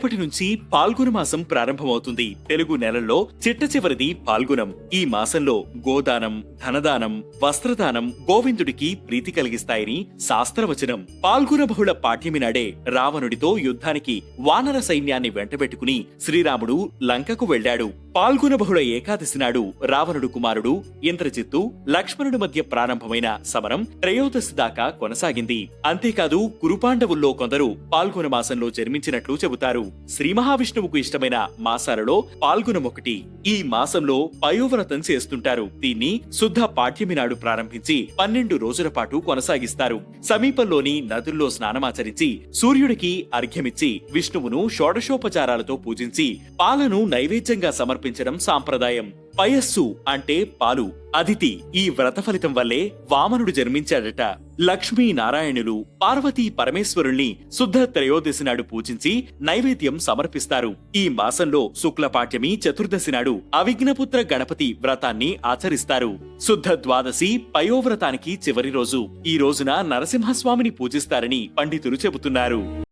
రేపటి నుంచి పాల్గొన మాసం ప్రారంభమవుతుంది. తెలుగు నెలల్లో చిట్ట చివరిది పాల్గొనం. ఈ మాసంలో గోదానం ధనదానం వస్త్రదానం గోవిందుడికి ప్రీతి కలిగిస్తాయని శాస్త్రవచనం. పాల్గొన బహుళ పాఠ్యమి నాడే రావణుడితో యుద్ధానికి వానర సైన్యాన్ని వెంటబెట్టుకుని శ్రీరాముడు లంకకు వెళ్ళాడు పాల్గొన బహుళ ఏకాదశి నాడు రావణుడు కుమారుడు ఇంద్రజిత్తు లక్ష్మణుడి మధ్య ప్రారంభమైన సమరం త్రయోదశి దాకా కొనసాగింది. అంతేకాదు కురుపాండవుల్లో కొందరు పాల్గొన మాసంలో జన్మించినట్లు చెబుతారు. శ్రీ మహావిష్ణువుకు ఇష్టమైన మాసాలలో పాల్గొనం ఒకటి. ఈ మాసంలో పయోవ్రతం చేస్తుంటారు. దీన్ని శుద్ధ పాఠ్యమి నాడు ప్రారంభించి పన్నెండు రోజుల పాటు కొనసాగిస్తారు. సమీపంలోని నదుల్లో స్నానమాచరించి సూర్యుడికి అర్ఘ్యమిచ్చి విష్ణువును షోడశోపచారాలతో పూజించి పాలను నైవేద్యంగా సమర్పించడం సాంప్రదాయం. పయస్సు అంటే పాలు. అదితి ఈ వ్రత ఫలితం వల్లే వామనుడు జన్మించాడట. లక్ష్మీ నారాయణులు పార్వతీ పరమేశ్వరుల్ని శుద్ధ త్రయోదశి నాడు పూజించి నైవేద్యం సమర్పిస్తారు. ఈ మాసంలో శుక్లపాఠ్యమి చతుర్దశి నాడు అవిఘ్నపుత్ర గణపతి వ్రతాన్ని ఆచరిస్తారు. శుద్ధ ద్వాదశి పయోవ్రతానికి చివరి రోజు. ఈ రోజున నరసింహస్వామిని పూజిస్తారని పండితులు చెబుతున్నారు.